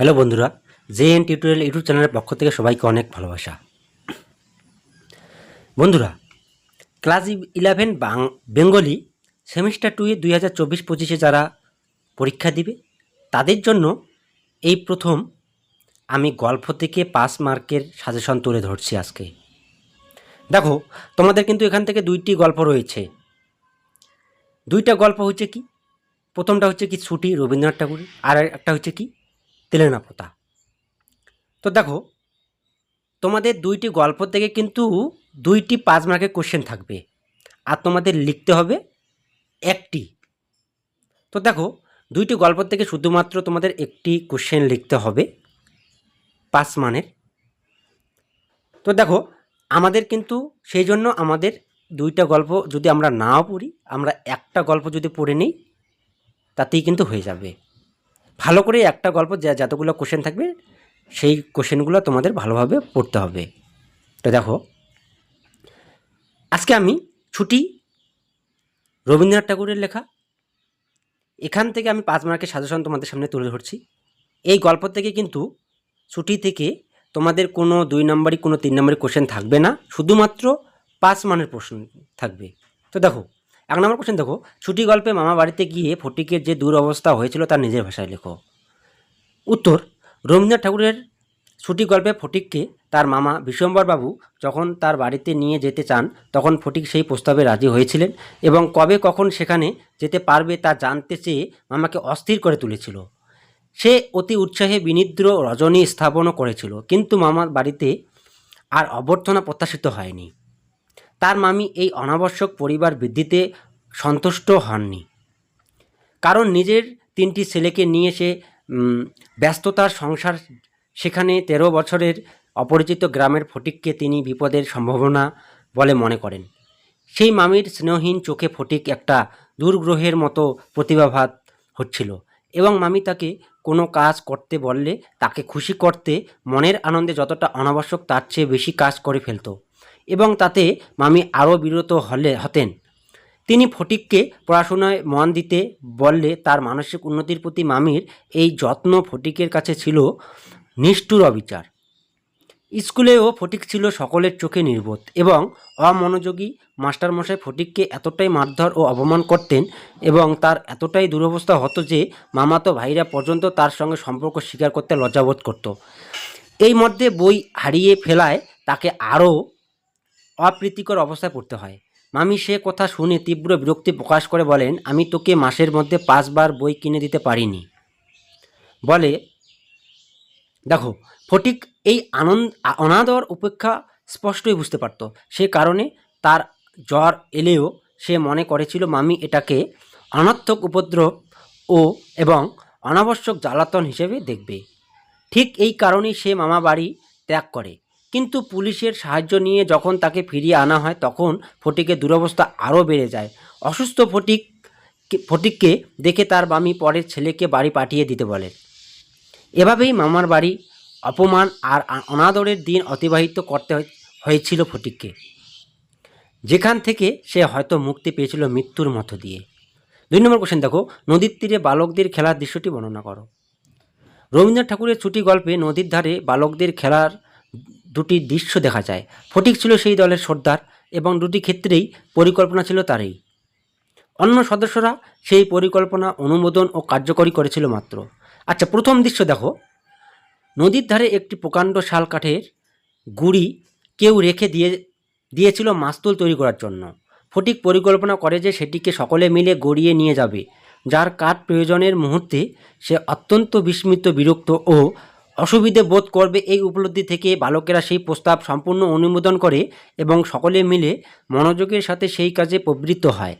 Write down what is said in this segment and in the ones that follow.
Hello বন্ধুরা J N tutorial YouTube চ্যানেলের পক্ষ থেকে সবাইকে অনেক ভালোবাসা। বন্ধুরা, ক্লাস ইলেভেন বাং বেঙ্গলি সেমিস্টার টুয়ে দুই হাজার চব্বিশ পঁচিশে যারা পরীক্ষা দিবে, তাদের জন্য এই প্রথম আমি গল্প থেকে পাস মার্কের সাজেশন তুলে ধরছি আজকে। দেখো, তোমাদের কিন্তু এখান থেকে দুইটি গল্প রয়েছে। দুইটা গল্প হচ্ছে কি? প্রথমটা হচ্ছে কি ছুটি রবীন্দ্রনাথ ঠাকুরের, আর একটা হচ্ছে কি তেলেনা তো দেখো, তোমাদের দুইটি গল্প থেকে কিন্তু দুইটি পাঁচ মার্কের কোশ্চেন থাকবে। আর তোমাদের লিখতে হবে একটি। তো দেখো, দুইটি গল্প থেকে শুধুমাত্র তোমাদের একটি কোশ্চেন লিখতে হবে পাঁচ মানের। তো দেখো, আমাদের কিন্তু সেই জন্য আমাদের দুইটা গল্প যদি আমরা নাও পড়ি, আমরা একটা গল্প যদি পড়ে নিই, তাতেই কিন্তু হয়ে যাবে। ভালো করে একটা গল্প যা যতগুলো কোশ্চেন থাকবে, সেই কোশ্চেনগুলো তোমাদের ভালোভাবে পড়তে হবে। তো দেখো, আজকে আমি ছুটি রবীন্দ্রনাথ ঠাকুরের লেখা। এখান থেকে আমি পাঁচ মার্কের সাজেশন তোমাদের সামনে তুলে ধরছি। এই গল্প থেকে কিন্তু ছুটি থেকে তোমাদের কোনো দুই নম্বরই, কোনো তিন নম্বরই কোশ্চেন থাকবে না। শুধুমাত্র পাঁচ মানের প্রশ্ন থাকবে। তো দেখো এক নম্বর কোশ্চেন দেখো, ছুটি গল্পে মামা বাড়িতে গিয়ে ফটিকের যে দুরবস্থা হয়েছিল তার নিজের ভাষায় লেখো। উত্তর, রবীন্দ্রনাথ ঠাকুরের ছুটি গল্পে ফটিককে তার মামা বিশ্বম্বরবাবু যখন তার বাড়িতে নিয়ে যেতে চান, তখন ফটিক সেই প্রস্তাবে রাজি হয়েছিলেন এবং কবে কখন সেখানে যেতে পারবে তা জানতে চেয়ে মামাকে অস্থির করে তুলেছিল। সে অতি উৎসাহে বিনিদ্র রজনী স্থাপনও করেছিল, কিন্তু মামার বাড়িতে আর অভ্যর্থনা প্রত্যাশিত হয়নি। তার মামি এই অনাবশ্যক পরিবার বৃদ্ধিতে সন্তুষ্ট হননি। কারণ নিজের তিনটি ছেলেকে নিয়ে সে ব্যস্ততার সংসার সেখানে তেরো বছরের অপরিচিত গ্রামের ফটিককে তিনি বিপদের সম্ভাবনা বলে মনে করেন। সেই মামির স্নেহহীন চোখে ফটিক একটা দুর্গ্রহের মতো প্রতিভাভাত হচ্ছিল এবং মামি তাকে কোনো কাজ করতে বললে তাকে খুশি করতে মনের আনন্দে যতটা অনাবশ্যক তার চেয়ে বেশি কাজ করে ফেলতো। এবং তাতে মামি আরও বিরত হলে, হতেন। তিনি ফটিককে পড়াশোনায় মন দিতে বললে তার মানসিক উন্নতির প্রতি মামির এই যত্ন ফটিকের কাছে ছিল নিষ্ঠুর অবিচার। স্কুলেও ফটিক ছিল সকলের চোখে নির্বোধ এবং অমনোযোগী। মাস্টারমশাই ফটিককে এতটাই মারধর ও অপমান করতেন এবং তার এতটাই দুরবস্থা হতো যে মামাতো ভাইরা পর্যন্ত তার সঙ্গে সম্পর্ক স্বীকার করতে লজ্জাবোধ করত। এই মধ্যে বই হারিয়ে ফেলায় তাকে আরও অপ্রীতিকর অবস্থায় পড়তে হয়। মামি সে কথা শুনে তীব্র বিরক্তি প্রকাশ করে বলেন, আমি তোকে মাসের মধ্যে পাঁচবার বই কিনে দিতে পারিনি। বলে, দেখো, ফটিক এই আনন্দ, অনাদর উপেক্ষা স্পষ্টই বুঝতে পারত। সে কারণে তার জ্বর এলেও সে মনে করেছিল মামি এটাকে অনর্থক উপদ্রব ও এবং অনাবশ্যক জ্বালাতন হিসেবে দেখবে। ঠিক এই কারণেই সে মামা বাড়ি ত্যাগ করে। কিন্তু পুলিশের সাহায্য নিয়ে যখন তাকে ফিরিয়ে আনা হয়, তখন ফটিকের দুরবস্থা আরও বেড়ে যায়। অসুস্থ ফটিক ফটিককে দেখে তার মামি পরের ছেলেকে বাড়ি পাঠিয়ে দিতে বলে। এভাবেই মামার বাড়ি অপমান আর অনাদরের দিন অতিবাহিত করতে হয়েছিল ফটিককে। যেখান থেকে সে হয়তো মুক্তি পেয়েছিল মৃত্যুর মধ্য দিয়ে। দুই নম্বর কোশ্চেন দেখো, নদীর তীরে বালকদের খেলার দৃশ্যটি বর্ণনা করো। রবীন্দ্রনাথ ঠাকুরের ছুটি গল্পে নদীর ধারে বালকদের খেলার দুটি দৃশ্য দেখা যায়। ফটিক ছিল সেই দলের সর্দার এবং দুটি ক্ষেত্রেই পরিকল্পনা ছিল তারই। অন্য সদস্যরা সেই পরিকল্পনা অনুমোদন ও কার্যকরী করেছিল মাত্র। আচ্ছা প্রথম দৃশ্য দেখো। নদীর ধারে একটি প্রকাণ্ড শাল কাঠের গুড়ি কেউ রেখে দিয়ে, দিয়েছিল মাস্তুল তৈরি করার জন্য। ফটিক পরিকল্পনা করে যে সেটিকে সকলে মিলে গড়িয়ে নিয়ে যাবে, যার কাঠ প্রয়োজনের মুহূর্তে সে অত্যন্ত বিস্মিত, বিরক্ত ও অসুবিধে বোধ করবে এই উপলব্ধি থেকে বালকেরা সেই প্রস্তাব সম্পূর্ণ অনুমোদন করে এবং সকলে মিলে মনোযোগের সাথে সেই কাজে প্রবৃত্ত হয়।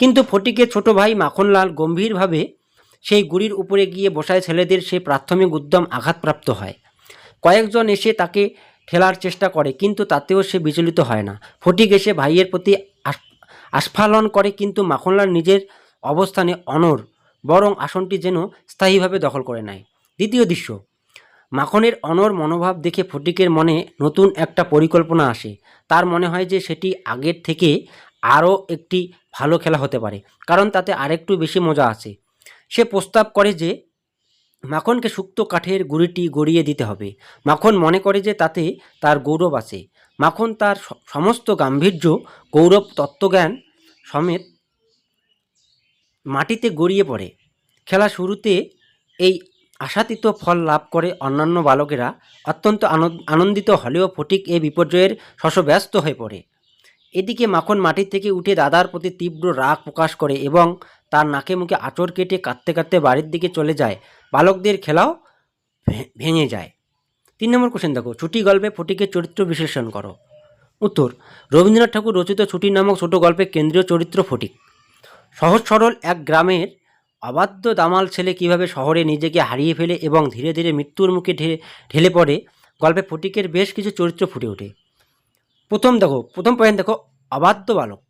কিন্তু ফটিকের ছোট ভাই মাখনলাল গম্ভীরভাবে সেই গুড়ির উপরে গিয়ে বসায় ছেলেদের সে প্রাথমিক উদ্যম আঘাতপ্রাপ্ত হয়। কয়েকজন এসে তাকে ঠেলার চেষ্টা করে, কিন্তু তাতেও সে বিচলিত হয় না। ফটিক এসে ভাইয়ের প্রতি আস্ফালন করে, কিন্তু মাখনলাল নিজের অবস্থানে অনর বরং আসনটি যেন স্থায়ীভাবে দখল করে নেয়। দ্বিতীয় দৃশ্য। মাখনের অনর মনোভাব দেখে ফটিকের মনে নতুন একটা পরিকল্পনা আসে। তার মনে হয় যে সেটি আগের থেকে আরও একটি ভালো খেলা হতে পারে, কারণ তাতে আরেকটু বেশি মজা আছে। সে প্রস্তাব করে যে মাখনকে শুক্তো কাঠের গুঁড়িটি গড়িয়ে দিতে হবে। মাখন মনে করে যে তাতে তার গৌরব আছে। মাখন তার সমস্ত গাম্ভীর্য, গৌরব, তত্ত্বজ্ঞান সমেত মাটিতে গড়িয়ে পড়ে। খেলা শুরুতে এই আশাতীত ফল লাভ করে অন্যান্য বালকেরা অত্যন্ত আনন্দ- আনন্দিত হলেও ফটিক এ বিপর্যয়ের শশব্যস্ত হয়ে পড়ে। এদিকে মাখন মাটি থেকে উঠে দাদার প্রতি তীব্র রাগ প্রকাশ করে এবং তার নাকে মুখে আঁচড় কেটে কাঁদতে কাঁদতে বাড়ির দিকে চলে যায়। বালকদের খেলাও ভেঙে যায়। তিন নম্বর কোশ্চেন দেখো, ছুটি গল্পে ফটিকের চরিত্র বিশ্লেষণ করো। উত্তর, রবীন্দ্রনাথ ঠাকুর রচিত ছুটি নামক ছোট গল্পের কেন্দ্রীয় চরিত্র ফটিক। সহজ সরল এক গ্রামের অবাধ্য দামাল ছেলে কীভাবে শহরে নিজেকে হারিয়ে ফেলে এবং ধীরে ধীরে মৃত্যুর মুখে ঢেলে পড়ে, গল্পে ফটিকের বেশ কিছু চরিত্র ফুটে ওঠে। প্রথম দেখো, প্রথম পয়েন্ট দেখো, অবাধ্য বালক।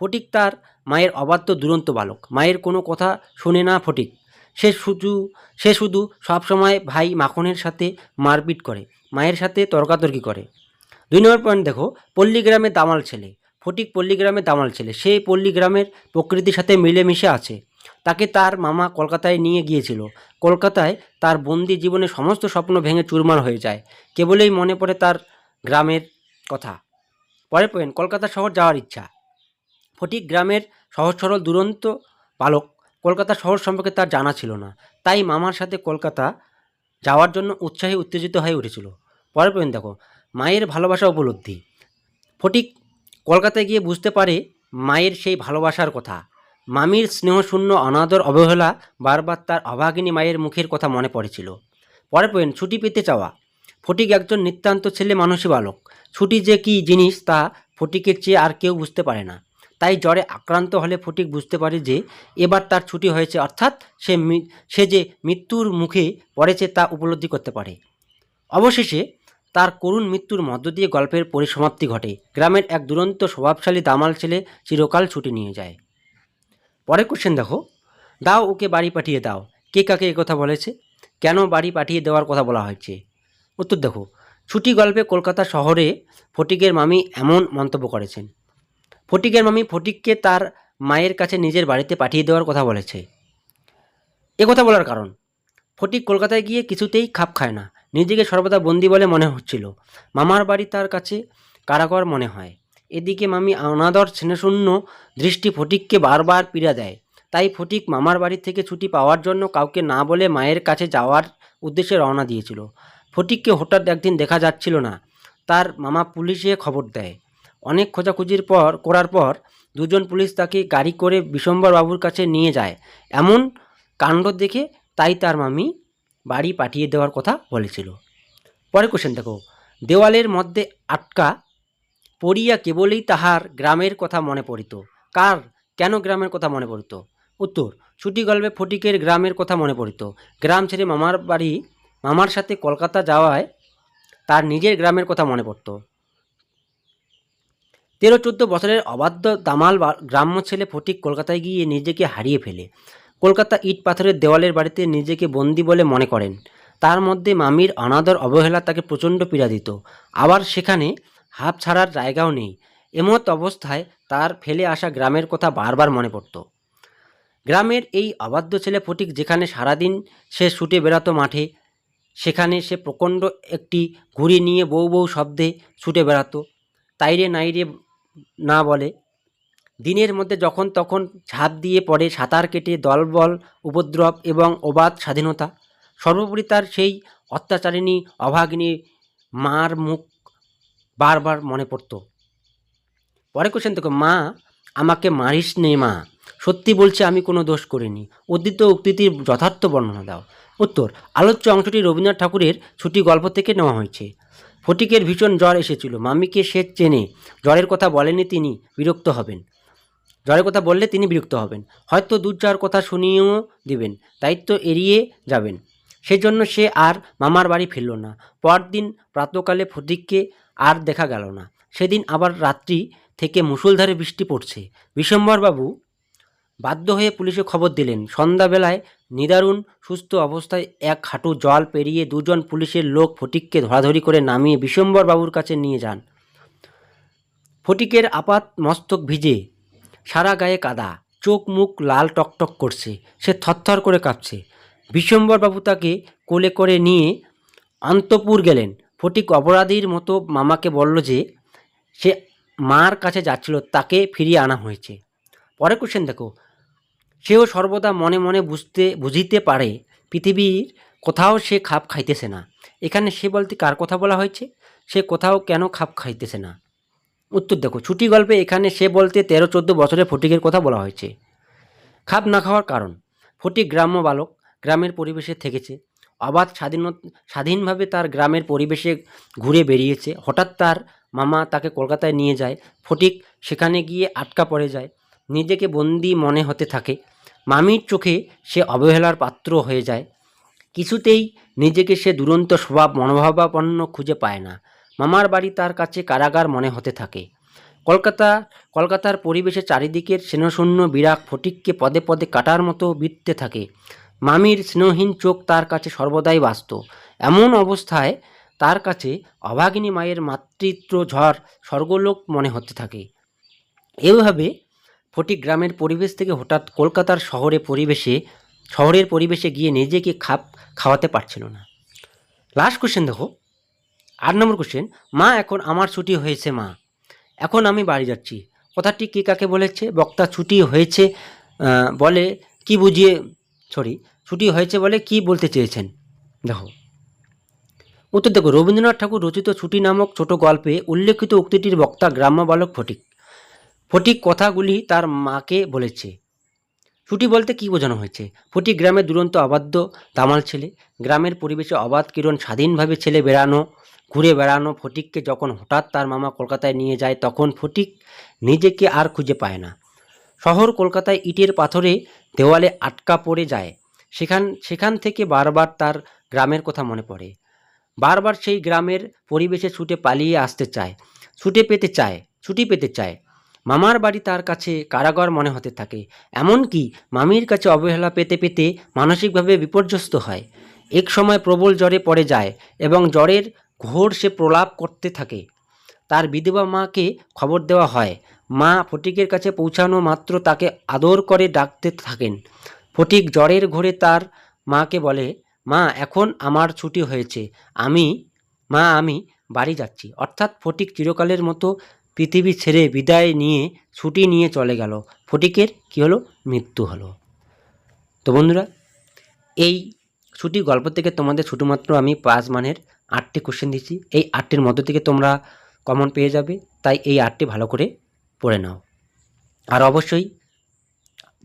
ফটিক তার মায়ের অবাধ্য দুরন্ত বালক। মায়ের কোনো কথা শোনে না ফটিক। সে শুধু সে শুধু সবসময় ভাই মাখনের সাথে মারপিট করে, মায়ের সাথে তর্কাতর্কি করে। দুই নম্বর পয়েন্ট দেখো পল্লীগ্রামের দামাল ছেলে। ফটিক পল্লীগ্রামের দামাল ছেলে। সে পল্লীগ্রামের প্রকৃতির সাথে মিলেমিশে আছে। তাকে তার মামা কলকাতায় নিয়ে গিয়েছিল। কলকাতায় তার বন্দি জীবনে সমস্ত স্বপ্ন ভেঙে চুরমার হয়ে যায়। কেবলেই মনে পড়ে তার গ্রামের কথা। পরের পয়েন্ট কলকাতা শহর যাওয়ার ইচ্ছা। ফটিক গ্রামের সহজ সরল দুরন্ত বালক কলকাতা শহর সম্পর্কে তার জানা ছিল না। তাই মামার সাথে কলকাতা যাওয়ার জন্য উৎসাহী উত্তেজিত হয়ে উঠেছিল। পরের পয়েন্ট দেখো, মায়ের ভালোবাসা উপলব্ধি। ফটিক কলকাতায় গিয়ে বুঝতে পারে মায়ের সেই ভালোবাসার কথা। মামির স্নেহশূন্য অনাদর অবহেলা বারবার তার অভাগিনী মায়ের মুখের কথা মনে পড়েছিল। পরে পয়েন্ট ছুটি পেতে চাওয়া। ফটিক একজন নিতান্ত ছেলে মানুষই বালক। ছুটি যে কী জিনিস তা ফটিকের চেয়ে আর কেউ বুঝতে পারে না। তাই জ্বরে আক্রান্ত হলে ফটিক বুঝতে পারে যে এবার তার ছুটি হয়েছে, অর্থাৎ সে সে যে মৃত্যুর মুখে পড়েছে তা উপলব্ধি করতে পারে। অবশেষে তার করুণ মৃত্যুর মধ্য দিয়ে গল্পের পরিসমাপ্তি ঘটে। গ্রামের এক দুরন্ত স্বভাবশালী দামাল ছেলে চিরকাল ছুটি নিয়ে যায়। পরের কোশ্চেন দেখো। দাও ওকে বাড়ি পাঠিয়ে দাও। কে কাকে কথা বলেছে? কেন বাড়ি পাঠিয়ে দেওয়ার কথা বলা হয়েছে? উত্তর দেখো, ছুটি গল্পে কলকাতা শহরে ফটিকের মামি এমন মন্তব্য করেছেন। ফটিকের মামি ফটিককে তার মায়ের কাছে নিজের বাড়িতে পাঠিয়ে দেওয়ার কথা বলেছে। এ কথা বলার কারণ, ফটিক কলকাতায় গিয়ে কিছুতেই খাপ খায় না। নিজেকে সর্বদা বন্দি বলে মনে হচ্ছিল। মামার বাড়ি তার কাছে কারাগর মনে হয়। এদিকে মামি অনাদর স্নেহশূন্য দৃষ্টি ফটিককে বারবার পীড়া দেয়। তাই ফটিক মামার বাড়ি থেকে ছুটি পাওয়ার জন্য কাউকে না বলে মায়ের কাছে যাওয়ার উদ্দেশ্যে রওনা দিয়েছিল। ফটিককে হঠাৎ একদিন দেখা যাচ্ছিল না। তার মামা পুলিশে খবর দেয়। অনেক খোঁজাখুঁজির পর, করার পর দুজন পুলিশ তাকে গাড়ি করে বিশম্বর বাবুর কাছে নিয়ে যায়। এমন কাণ্ড দেখে তাই তার মামি বাড়ি পাঠিয়ে দেওয়ার কথা বলেছিল। পরে কোশ্চেন দেখো। দেওয়ালের মধ্যে আটকা পড়িয়া কেবলই তাহার গ্রামের কথা মনে পড়িত। কার? কেন গ্রামের কথা মনে পড়িত? উত্তর ছুটি গল্পে ফটিকের গ্রামের কথা মনে পড়িত। গ্রাম ছেড়ে মামার বাড়ি, মামার সাথে কলকাতা যাওয়ায় তার নিজের গ্রামের কথা মনে পড়ত। তেরো চোদ্দ বছরের অবাধ্য দামাল গ্রাম্য ছেলে ফটিক কলকাতায় গিয়ে নিজেকে হারিয়ে ফেলে। কলকাতা ইট পাথরের দেওয়ালের বাড়িতে নিজেকে বন্দি বলে মনে করেন। তার মধ্যে মামির অনাদর অবহেলা তাকে প্রচণ্ড পীড়া দিত। আবার সেখানে হাফ ছাড়ার জায়গাও নেই। এমত অবস্থায় তার ফেলে আসা গ্রামের কথা বারবার মনে পড়ত। গ্রামের এই অবাধ্য ছেলে ফটিক যেখানে সারাদিন সে ছুটে বেড়াতো মাঠে, সেখানে সে প্রচণ্ড একটি ঘুড়ি নিয়ে বউ বউ শব্দে ছুটে বেড়াতো। তাইরে নাইরে না বলে। দিনের মধ্যে যখন তখন ঝাঁপ দিয়ে পড়ে সাঁতার কেটে দলবল, উপদ্রব এবং অবাধ স্বাধীনতা। সর্বোপরি তার সেই অত্যাচারিণী, অভাগিনী মার মুখ বারবার মনে পড়তো। পরে কোশ্চেন দেখো, মা, আমাকে মারিস নে মা। সত্যি বলছে আমি কোনো দোষ করিনি। উদ্ধৃত উক্তিটির যথার্থ বর্ণনা দাও। উত্তর, আলোচ্য অংশটি রবীন্দ্রনাথ ঠাকুরের ছুটি গল্প থেকে নেওয়া হয়েছে। ফটিকের ভীষণ জ্বর এসেছিল। মামিকে সে চেনে। জ্বরের কথা বলেনি তিনি, বিরক্ত হবেন। জ্বরের কথা বললে তিনি বিরক্ত হবেন। হয়তো দূর যাওয়ার কথা শুনিয়েও দিবেন। দায়িত্ব এড়িয়ে যাবেন। সেজন্য সে আর মামার বাড়ি ফিরল না। পরদিন প্রাতকালে ফটিককে আর দেখা গেল না। সেদিন আবার রাত্রি থেকে মুষলধারে বৃষ্টি পড়ছে। বিশম্বরবাবু বাধ্য হয়ে পুলিশে খবর দিলেন, সন্ধ্যাবেলায় নিদারুণ সুস্থ অবস্থায় এক হাঁটু জল পেরিয়ে দুজন পুলিশের লোক ফটিককে ধরাধরি করে নামিয়ে বিশম্বর বাবুর কাছে নিয়ে যান। ফটিকের আপাত মস্তক ভিজে, সারা গায়ে কাদা, চোখ মুখ লাল টকটক করছে, সে থরথর করে কাঁপছে। বিশ্বম্বরবাবু তাকে কোলে করে নিয়ে অন্তপুর গেলেন। ফটিক অপরাধীর মতো মামাকে বলল যে, সে মার কাছে যাচ্ছিল, তাকে ফিরিয়ে আনা হয়েছে। পরে কোশ্চেন দেখো। সেও সর্বদা মনে মনে বুঝতে, বুঝিতে পারে, পৃথিবীর কোথাও সে খাপ খাইতেছে না। এখানে সে বলতে কার কথা বলা হয়েছে? সে কোথাও কেন খাপ খাইতেছে না? উত্তর দেখো, ছুটি গল্পে এখানে সে বলতে তেরো, চোদ্দ বছরের ফটিকের কথা বলা হয়েছে। খাপ না খাওয়ার কারণ? ফটিক গ্রাম্য বালক, গ্রামের পরিবেশে থেকেছে। অবাধ স্বাধীন, স্বাধীনভাবে তার গ্রামের পরিবেশে ঘুরে বেরিয়েছে হঠাৎ তার মামা তাকে কলকাতায় নিয়ে যায়, ফটিক সেখানে গিয়ে আটকা পড়ে যায়। নিজেকে বন্দি মনে হতে থাকে। মামির চোখে সে অবহেলার পাত্র হয়ে যায়। কিছুতেই নিজেকে সে দুরন্ত স্বভাব, মনোভাবাপন্ন খুঁজে পায় না। মামার বাড়ি তার কাছে কারাগার মনে হতে থাকে। কলকাতা, কলকাতার পরিবেশে চারিদিকের স্নেহশূন্য বিরাট ফটিককে পদে পদে কাটার মতো বিঁধতে থাকে। মামির স্নেহহীন চোখ তার কাছে সর্বদাই বাস্ত। এমন অবস্থায় তার কাছে অভাগিনী মায়ের মাতৃত্ব ঝড় স্বর্গলোক মনে হতে থাকে। এভাবে ফটিক গ্রামের পরিবেশ থেকে হঠাৎ কলকাতার শহরে পরিবেশে, শহরের পরিবেশে গিয়ে নিজেকে খাপ খাওয়াতে পারছিল না। লাস্ট কোশ্চেন দেখো। আট নম্বর কোশ্চেন মা এখন আমার ছুটি হয়েছে মা। এখন আমি বাড়ি যাচ্ছি। কথাটি কে কাকে বলেছে? বক্তা ছুটি হয়েছে বলে কি বুঝিয়ে সরি ছুটি হয়েছে বলে কি বলতে চেয়েছেন? দেখো, উত্তর দেখো, রবীন্দ্রনাথ ঠাকুর রচিত ছুটি নামক ছোট গল্পে উল্লেখিত উক্তিটির বক্তা গ্রাম্য বালক ফটিক। ফটিক কথাগুলি তার মাকে বলেছে। ছুটি বলতে কি বোঝানো হয়েছে? ফটিক গ্রামের দুরন্ত, অবাধ্য, দামাল ছেলে। গ্রামের পরিবেশে অবাধ কিরণ, স্বাধীনভাবে ছেলে বেড়ানো, ঘুরে বেড়ানো ফটিককে যখন হঠাৎ তার মামা কলকাতায় নিয়ে যায়, তখন ফটিক নিজেকে আর খুঁজে পায় না। শহর কলকাতায় ইটের পাথরে দেওয়ালে আটকা পড়ে যায়। সেখান সেখান থেকে বারবার তার গ্রামের কথা মনে পড়ে। বারবার সেই গ্রামের পরিবেশে ছুটে পালিয়ে আসতে চায়, ছুটে পেতে চায়, ছুটি পেতে চায়। মামার বাড়ি তার কাছে কারাগার মনে হতে থাকে, এমনকি মামির কাছে অবহেলা পেতে পেতে মানসিকভাবে বিপর্যস্ত হয়। এক সময় প্রবল জ্বরে পড়ে যায় এবং জ্বরের ঘোর সে প্রলাপ করতে থাকে। তার বিধবা মাকে খবর দেওয়া হয়, মা ফটিকের কাছে পৌঁছানো মাত্র তাকে আদর করে ডাকতে থাকেন। ফটিক জ্বরের ঘোরে তার মাকে বলে, মা, এখন আমার ছুটি হয়েছে। আমি, মা, আমি বাড়ি যাচ্ছি। অর্থাৎ ফটিক চিরকালের মতো পৃথিবী ছেড়ে বিদায় নিয়ে ছুটি নিয়ে চলে গেল। ফটিকের কী হলো? মৃত্যু হলো। তো বন্ধুরা, এই ছুটি গল্প থেকে তোমাদের শুধুমাত্র আমি পাঁচ মানের আটটি কোশ্চেন দিচ্ছি এই আটটির মধ্য থেকে তোমরা কমন পেয়ে যাবে। তাই এই আটটি ভালো করে পড়ে নাও। আর অবশ্যই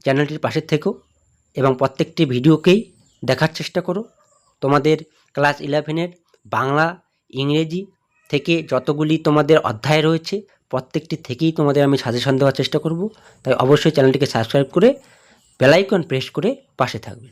চ্যানেলটির পাশের থেকো। এবং প্রত্যেকটি ভিডিওকেই দেখার চেষ্টা করো। তোমাদের ক্লাস ইলেভেনের বাংলা, ইংরেজি থেকে যতগুলি তোমাদের অধ্যায় রয়েছে, প্রত্যেকটি থেকেই তোমাদের আমি সাজেশন দেওয়ার চেষ্টা করব। তাই অবশ্যই চ্যানেলটিকে সাবস্ক্রাইব করে বেলাইকন প্রেস করে পাশে থাকবে।